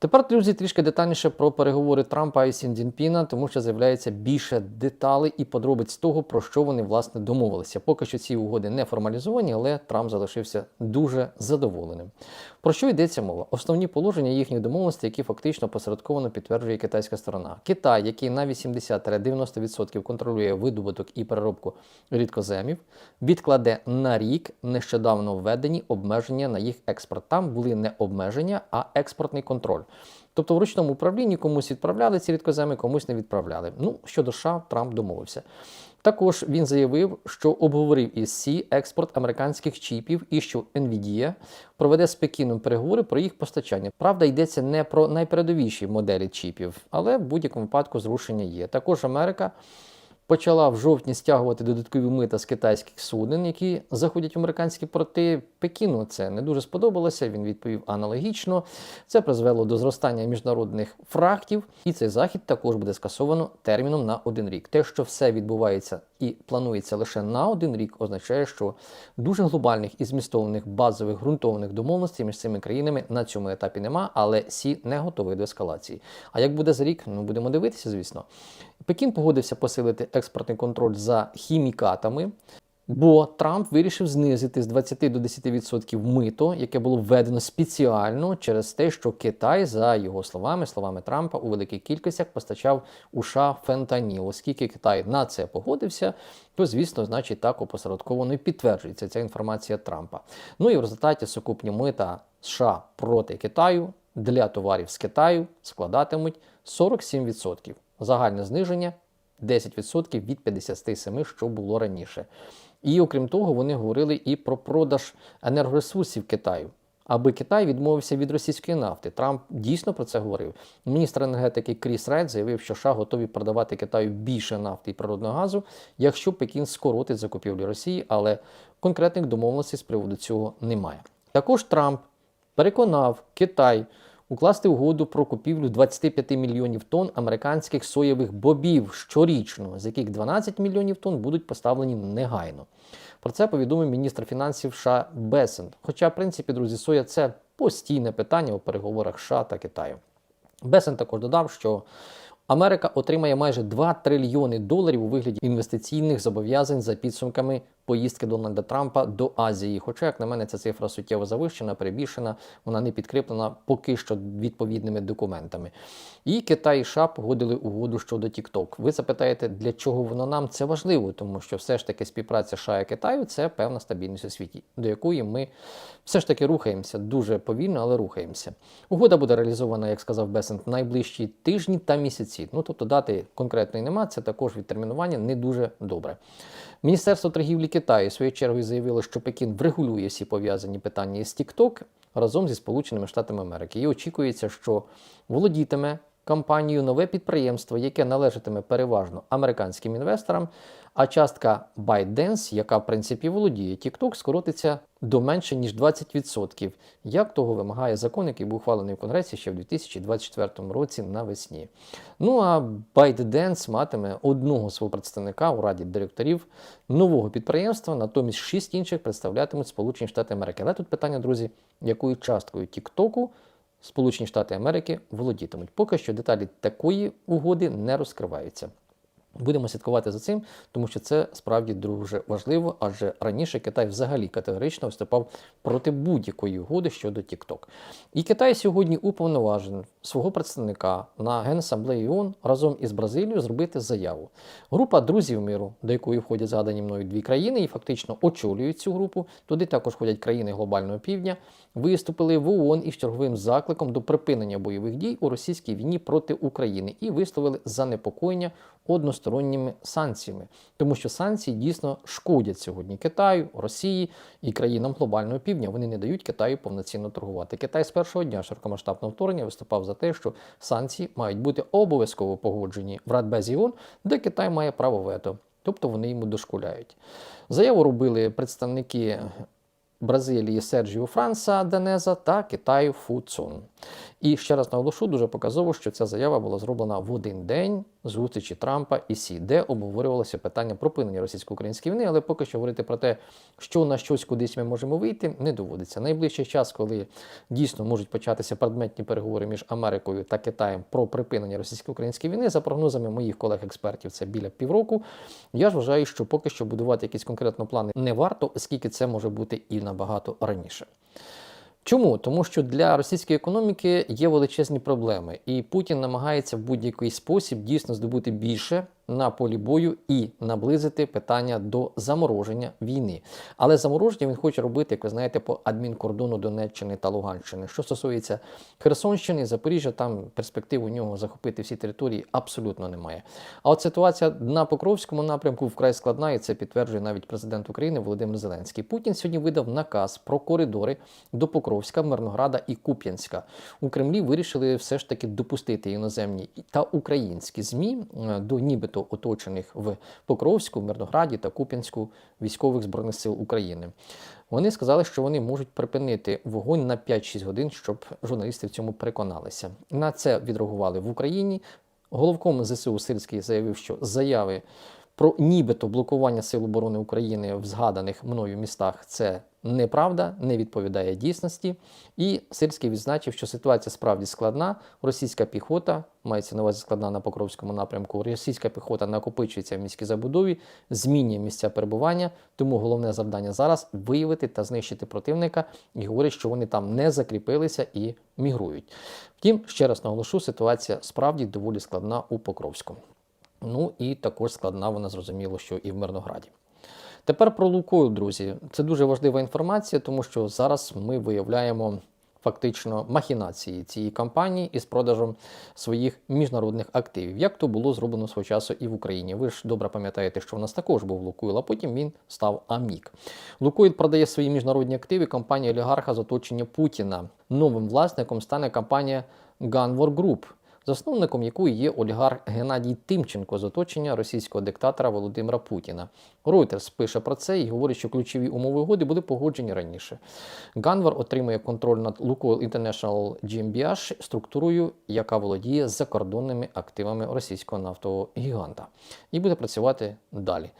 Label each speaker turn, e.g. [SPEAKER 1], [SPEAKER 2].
[SPEAKER 1] Тепер, друзі, трішки детальніше про переговори Трампа і Сін Цзіньпіна, тому що з'являється більше деталей і подробиць того, про що вони власне домовилися. Поки що ці угоди не формалізовані, але Трамп залишився дуже задоволеним. Про що йдеться мова? Основні положення їхніх домовленостей, які фактично посередковано підтверджує китайська сторона. Китай, який на 80-90% контролює видобуток і переробку рідкоземів, відкладе на рік нещодавно введені обмеження на їх експорт. Там були не обмеження, а експортний контроль. Тобто в ручному управлінні комусь відправляли ці рідкоземи, комусь не відправляли. Ну, щодо США, Трамп домовився. Також він заявив, що обговорив із Сі експорт американських чіпів і що Nvidia проведе з Пекіном переговори про їх постачання. Правда, йдеться не про найпередовіші моделі чіпів, але в будь-якому випадку зрушення є. Також Америка почала в жовтні стягувати додаткові мита з китайських суден, які заходять в американські порти. Пекіну це не дуже сподобалося. Він відповів аналогічно. Це призвело до зростання міжнародних фрахтів, і цей захід також буде скасовано терміном на один рік. Те, що все відбувається і планується лише на один рік, означає, що дуже глобальних і змістовних базових ґрунтовних домовленостей між цими країнами на цьому етапі нема, але Сі не готовий до ескалації. А як буде за рік, ну будемо дивитися, звісно. Пекін погодився посилити експортний контроль за хімікатами. Бо Трамп вирішив знизити з 20 до 10% мито, яке було введено спеціально через те, що Китай, за його словами, словами Трампа, у великих кількостях постачав у США фентаніл. Оскільки Китай на це погодився, то звісно, значить так опосередковано і підтверджується ця інформація Трампа. Ну і в результаті сукупні мита США проти Китаю для товарів з Китаю складатимуть 47%. Загальне зниження 10% від 57, що було раніше. І окрім того, вони говорили і про продаж енергоресурсів Китаю, аби Китай відмовився від російської нафти. Трамп дійсно про це говорив. Міністр енергетики Кріс Райт заявив, що США готові продавати Китаю більше нафти і природного газу, якщо Пекін скоротить закупівлю Росії, але конкретних домовленостей з приводу цього немає. Також Трамп переконав Китай укласти угоду про купівлю 25 мільйонів тонн американських соєвих бобів щорічно, з яких 12 мільйонів тонн будуть поставлені негайно. Про це повідомив міністр фінансів США Бесент. Хоча, в принципі, друзі, соя це постійне питання у переговорах США та Китаю. Бесен також додав, що Америка отримає майже 2 трильйони доларів у вигляді інвестиційних зобов'язань за підсумками поїздки Дональда Трампа до Азії. Хоча, як на мене, ця цифра суттєво завищена, перебільшена, вона не підкріплена поки що відповідними документами. І Китай і США погодили угоду щодо TikTok. Ви запитаєте, для чого воно нам це важливо, тому що все ж таки співпраця США і Китаю це певна стабільність у світі, до якої ми все ж таки рухаємося дуже повільно, але рухаємося. Угода буде реалізована, як сказав Бесент, найближчі тижні та місяці. Ну тобто дати конкретної нема, це також відтермінування не дуже добре. Міністерство торгівлі Китаю своєю чергою заявило, що Пекін врегулює всі пов'язані питання із TikTok разом зі Сполученими Штатами Америки. І очікується, що володітиме компанією нове підприємство, яке належатиме переважно американським інвесторам, а частка ByteDance, яка в принципі володіє TikTok, скоротиться до менше ніж 20%, як того вимагає закон, який був ухвалений в Конгресі ще в 2024 році навесні. Ну а ByteDance матиме одного свого представника у раді директорів нового підприємства, натомість шість інших представлятимуть Сполучені Штати Америки. Але тут питання, друзі, якою часткою TikTok Сполучені Штати Америки володітимуть. Поки що деталі такої угоди не розкриваються. Будемо слідкувати за цим, тому що це справді дуже важливо, адже раніше Китай взагалі категорично виступав проти будь-якої угоди щодо TikTok. І Китай сьогодні уповноважений свого представника на Генасамблеї ООН разом із Бразилією зробити заяву. Група друзів миру, до якої входять згадані мною дві країни, і фактично очолюють цю групу. Туди також входять країни глобального півдня, виступили в ООН із черговим закликом до припинення бойових дій у російській війні проти України і висловили занепокоєння односторонніми санкціями, тому що санкції дійсно шкодять сьогодні Китаю, Росії і країнам глобального півдня. Вони не дають Китаю повноцінно торгувати. Китай з першого дня широкомасштабного вторгнення виступав за те, що санкції мають бути обов'язково погоджені в Радбезі ООН, де Китай має право вето, тобто вони йому дошкуляють. Заяву робили представники. Бразилії Серджіо Франса Денеза та Китаю Фу Цун. І ще раз наголошу, дуже показово, що ця заява була зроблена в один день зустрічі Трампа і Сі, де обговорювалося питання припинення російсько-української війни, але поки що говорити про те, що на щось кудись ми можемо вийти, не доводиться. Найближчий час, коли дійсно можуть початися предметні переговори між Америкою та Китаєм про припинення російсько-української війни, за прогнозами моїх колег-експертів, це біля півроку. Я ж вважаю, що поки що будувати якісь конкретно плани не варто, оскільки це може бути і набагато раніше. Чому? Тому що для російської економіки є величезні проблеми, і Путін намагається в будь-який спосіб дійсно здобути більше на полі бою і наблизити питання до замороження війни. Але замороження він хоче робити, як ви знаєте, по адмінкордону Донеччини та Луганщини. Що стосується Херсонщини, Запоріжжя, там перспектив у нього захопити всі території абсолютно немає. А от ситуація на Покровському напрямку вкрай складна, і це підтверджує навіть президент України Володимир Зеленський. Путін сьогодні видав наказ про коридори до Покровська, Мирнограда і Куп'янська. У Кремлі вирішили все ж таки допустити іноземні та українські змі е, до нібито оточених в Покровську, Мирнограді та Куп'янську військових збройних сил України. Вони сказали, що вони можуть припинити вогонь на 5-6 годин, щоб журналісти в цьому переконалися. На це відреагували в Україні. Головком ЗСУ Сирський заявив, що заяви про нібито блокування Сил оборони України в згаданих мною містах це неправда, не відповідає дійсності. І Сирський відзначив, що ситуація справді складна. Російська піхота мається на увазі складна на Покровському напрямку. Російська піхота накопичується в міській забудові, змінює місця перебування. Тому головне завдання зараз виявити та знищити противника і говорить, що вони там не закріпилися і мігрують. Втім, ще раз наголошу, ситуація справді доволі складна у Покровську. Ну і також складна вона зрозуміло, що і в Мирнограді. Тепер про Лукойл, друзі. Це дуже важлива інформація, тому що зараз ми виявляємо фактично махінації цієї кампанії із продажем своїх міжнародних активів, як то було зроблено свого часу і в Україні. Ви ж добре пам'ятаєте, що в нас також був Лукойл, а потім він став Амік. Лукойл продає свої міжнародні активи компанії олігарха з оточення Путіна. Новим власником стане компанія Gunvor Group засновником якої є олігарх Геннадій Тимченко з оточення російського диктатора Володимира Путіна. Reuters пише про це і говорить, що ключові умови угоди були погоджені раніше. Ганвар отримує контроль над Lukoil International GmbH, структурою, яка володіє закордонними активами російського нафтового гіганта, і буде працювати далі.